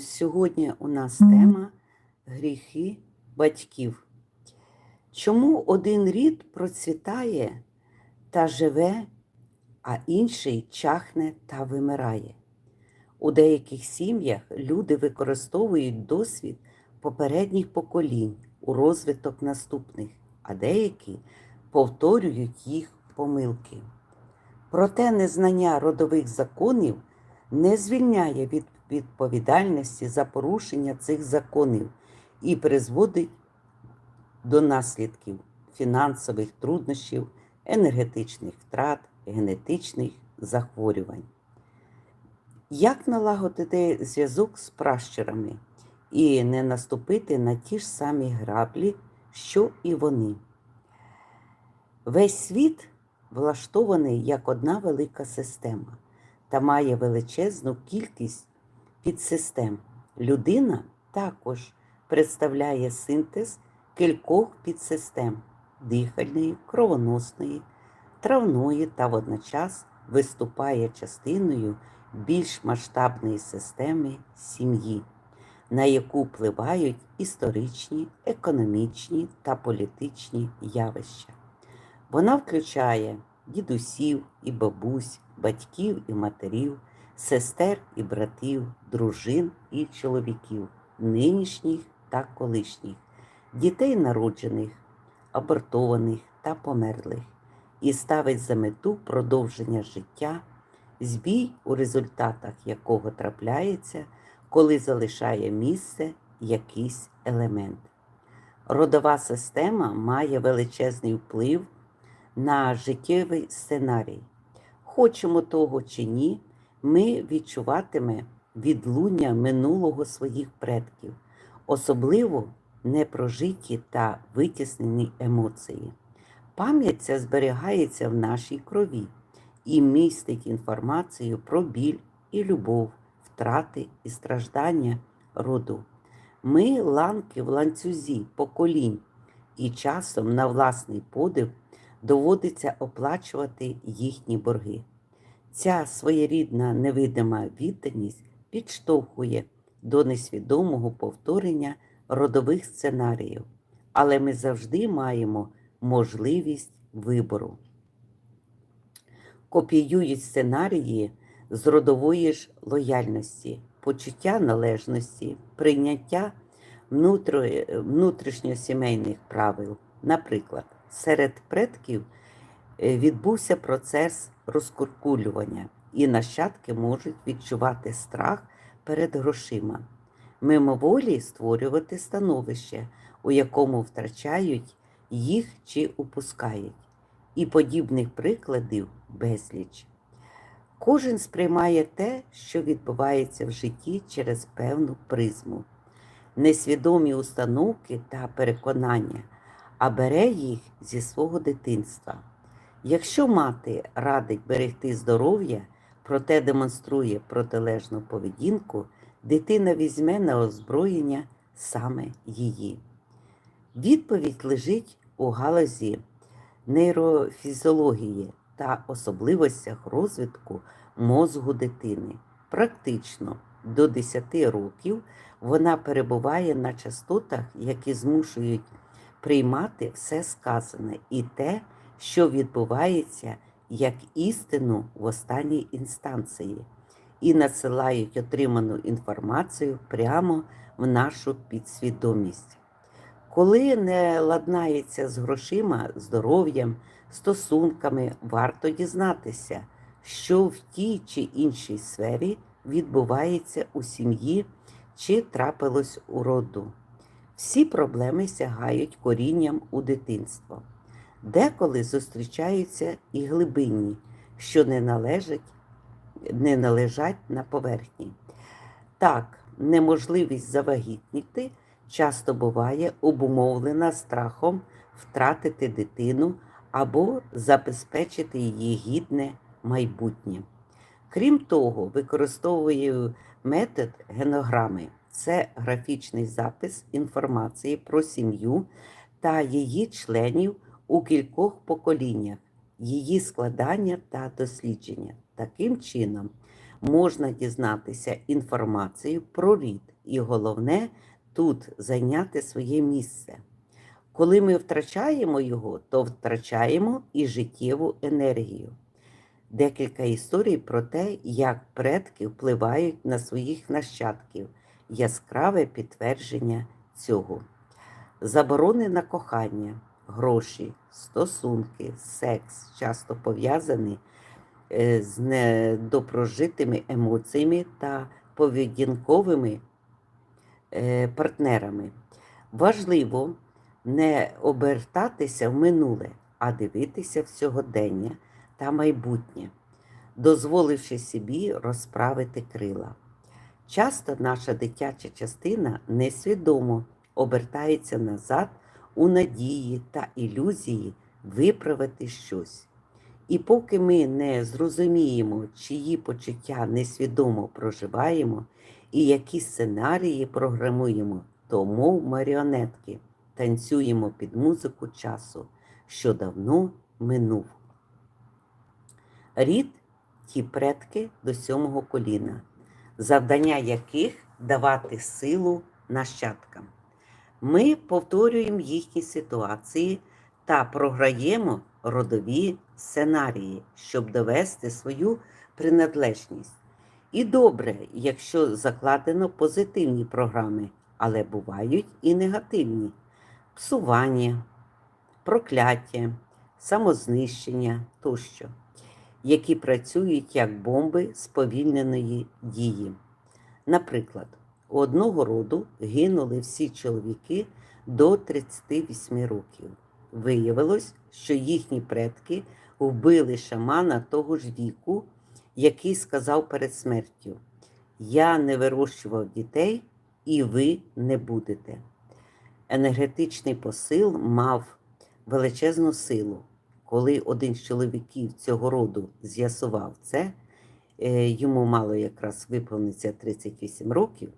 Сьогодні у нас тема гріхи батьків. Чому один рід процвітає та живе, а інший чахне та вимирає? У деяких сім'ях люди використовують досвід попередніх поколінь у розвиток наступних, а деякі повторюють їх помилки. Проте незнання родових законів не звільняє від відповідальності за порушення цих законів і призводить до наслідків фінансових труднощів, енергетичних втрат, генетичних захворювань. Як налагодити зв'язок з пращурами і не наступити на ті ж самі граблі, що і вони? Весь світ влаштований як одна велика система та має величезну кількість підсистем. Людина також представляє синтез кількох підсистем дихальної, кровоносної, травної та водночас виступає частиною більш масштабної системи сім'ї, на яку впливають історичні, економічні та політичні явища. Вона включає дідусів і бабусь, батьків і матерів, сестер і братів, дружин і чоловіків, нинішніх та колишніх, дітей народжених, абортованих та померлих, і ставить за мету продовження життя, збій, у результатах якого трапляється, коли залишає місце якийсь елемент. Родова система має величезний вплив на життєвий сценарій. Хочемо того чи ні, ми відчуватиме відлуння минулого своїх предків, особливо непрожиті та витіснені емоції. Пам'ять ця зберігається в нашій крові і містить інформацію про біль і любов, втрати і страждання роду. Ми ланки в ланцюзі поколінь, і часом на власний подив доводиться оплачувати їхні борги. Ця своєрідна невидима відданість підштовхує до несвідомого повторення родових сценаріїв, але ми завжди маємо можливість вибору. Копіюють сценарії з родової ж лояльності, почуття належності, прийняття внутрішньосімейних правил. Наприклад, серед предків е, відбувся процес розкуркулювання, і нащадки можуть відчувати страх перед грошима, мимоволі створювати становище, у якому втрачають їх чи упускають, і подібних прикладів безліч. Кожен сприймає те, що відбувається в житті через певну призму, несвідомі установки та переконання, а бере їх зі свого дитинства. Якщо мати радить берегти здоров'я, проте демонструє протилежну поведінку, дитина візьме на озброєння саме її. Відповідь лежить у галузі нейрофізіології та особливостях розвитку мозку дитини. Практично до 10 років вона перебуває на частотах, які змушують приймати все сказане і те, що відбувається як істину в останній інстанції, і надсилають отриману інформацію прямо в нашу підсвідомість. Коли не ладнається з грошима, здоров'ям, стосунками, варто дізнатися, що в тій чи іншій сфері відбувається у сім'ї чи трапилось у роду. Всі проблеми сягають корінням у дитинство. Деколи зустрічаються і глибинні, що не належать, не належать на поверхні. Так, неможливість завагітніти часто буває обумовлена страхом втратити дитину або забезпечити її гідне майбутнє. Крім того, використовую метод генограми. Це графічний запис інформації про сім'ю та її членів у кількох поколіннях, її складання та дослідження. Таким чином, можна дізнатися інформацію про рід, і головне тут зайняти своє місце. Коли ми втрачаємо його, то втрачаємо і життєву енергію. Декілька історій про те, як предки впливають на своїх нащадків, яскраве підтвердження цього. Заборони на кохання, гроші, стосунки, секс часто пов'язані е, з недопрожитими емоціями та поведінковими е, партнерами. Важливо не обертатися в минуле, а дивитися в сьогодення та майбутнє, дозволивши собі розправити крила. Часто наша дитяча частина несвідомо обертається назад у надії та ілюзії виправити щось. І поки ми не зрозуміємо, чиї почуття несвідомо проживаємо і які сценарії програмуємо, то мов маріонетки танцюємо під музику часу, що давно минув. Рід ті предки до сьомого коліна, завдання яких давати силу нащадкам. Ми повторюємо їхні ситуації та програємо родові сценарії, щоб довести свою приналежність. І добре, якщо закладено позитивні програми, але бувають і негативні псування, прокляття, самознищення тощо, які працюють як бомби сповільненої дії. Наприклад, одного роду гинули всі чоловіки до 38 років. Виявилось, що їхні предки вбили шамана того ж віку, який сказав перед смертю: Я не вирощував дітей, і ви не будете. Енергетичний посил мав величезну силу. Коли один з чоловіків цього роду з'ясував це, е, йому мало якраз виповниться 38 років,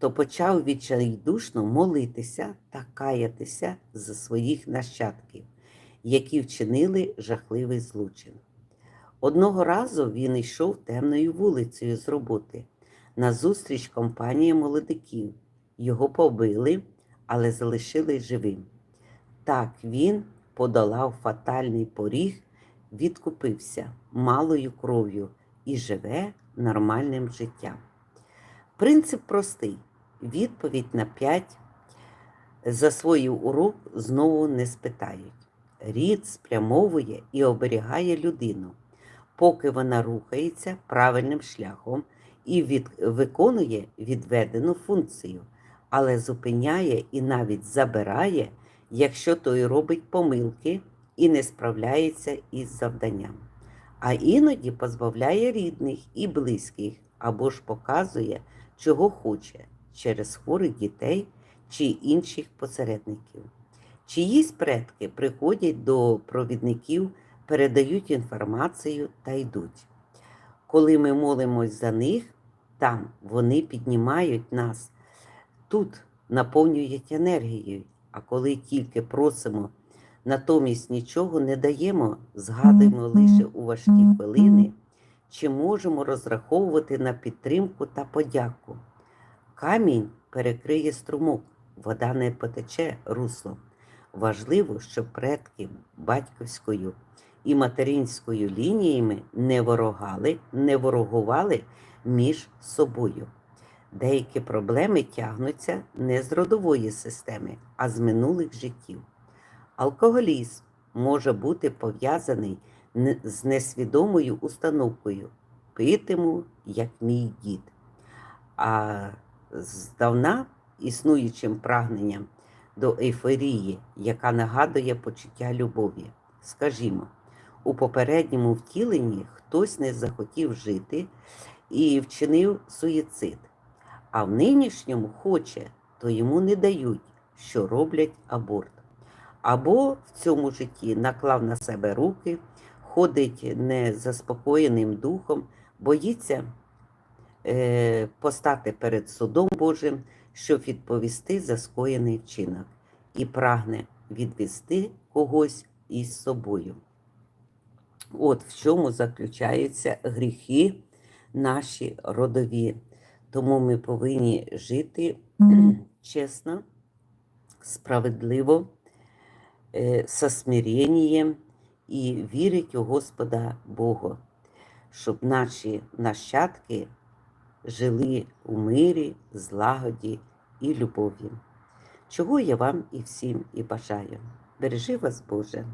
то почав відчайдушно молитися та каятися за своїх нащадків, які вчинили жахливий злочин. Одного разу він йшов темною вулицею з роботи назустріч компанії молодиків. Його побили, але залишили живим. Так він подолав фатальний поріг, відкупився малою кров'ю і живе нормальним життям. Принцип простий: відповідь на 5 засвоїв урок знову не спитають. Рід спрямовує і оберігає людину, поки вона рухається правильним шляхом і від, виконує відведену функцію, але зупиняє і навіть забирає, якщо той робить помилки і не справляється із завданням. А іноді позбавляє рідних і близьких або ж показує, чого хоче через хворих дітей чи інших посередників. Чиїсь предки приходять до провідників, передають інформацію та йдуть. Коли ми молимось за них, там вони піднімають нас, тут наповнюють енергією, а коли тільки просимо, натомість нічого не даємо, згадуємо лише у важкі хвилини, чи можемо розраховувати на підтримку та подяку. Камінь перекриє струмок, вода не потече руслом. Важливо, щоб предки батьківською і материнською лініями не ворогали, не ворогували між собою. Деякі проблеми тягнуться не з родової системи, а з минулих життів. Алкоголізм може бути пов'язаний з несвідомою установкою питиму, як мій дід, а здавна існуючим прагненням до ейфорії, яка нагадує почуття любові. Скажімо, у попередньому втіленні хтось не захотів жити і вчинив суїцид, а в нинішньому хоче, то йому не дають, що роблять аборт. Або в цьому житті наклав на себе руки, ходить незаспокоєним духом, боїться постати перед судом Божим, щоб відповісти за скоєний вчинок, і прагне відвести когось із собою. От в чому заключаються гріхи наші родові. Тому ми повинні жити чесно, справедливо, е, со смиренням і вірити у Господа Бога, щоб наші нащадки жили у мирі, злагоді і любові. Чого я вам і всім і бажаю. Бережи вас, Боже!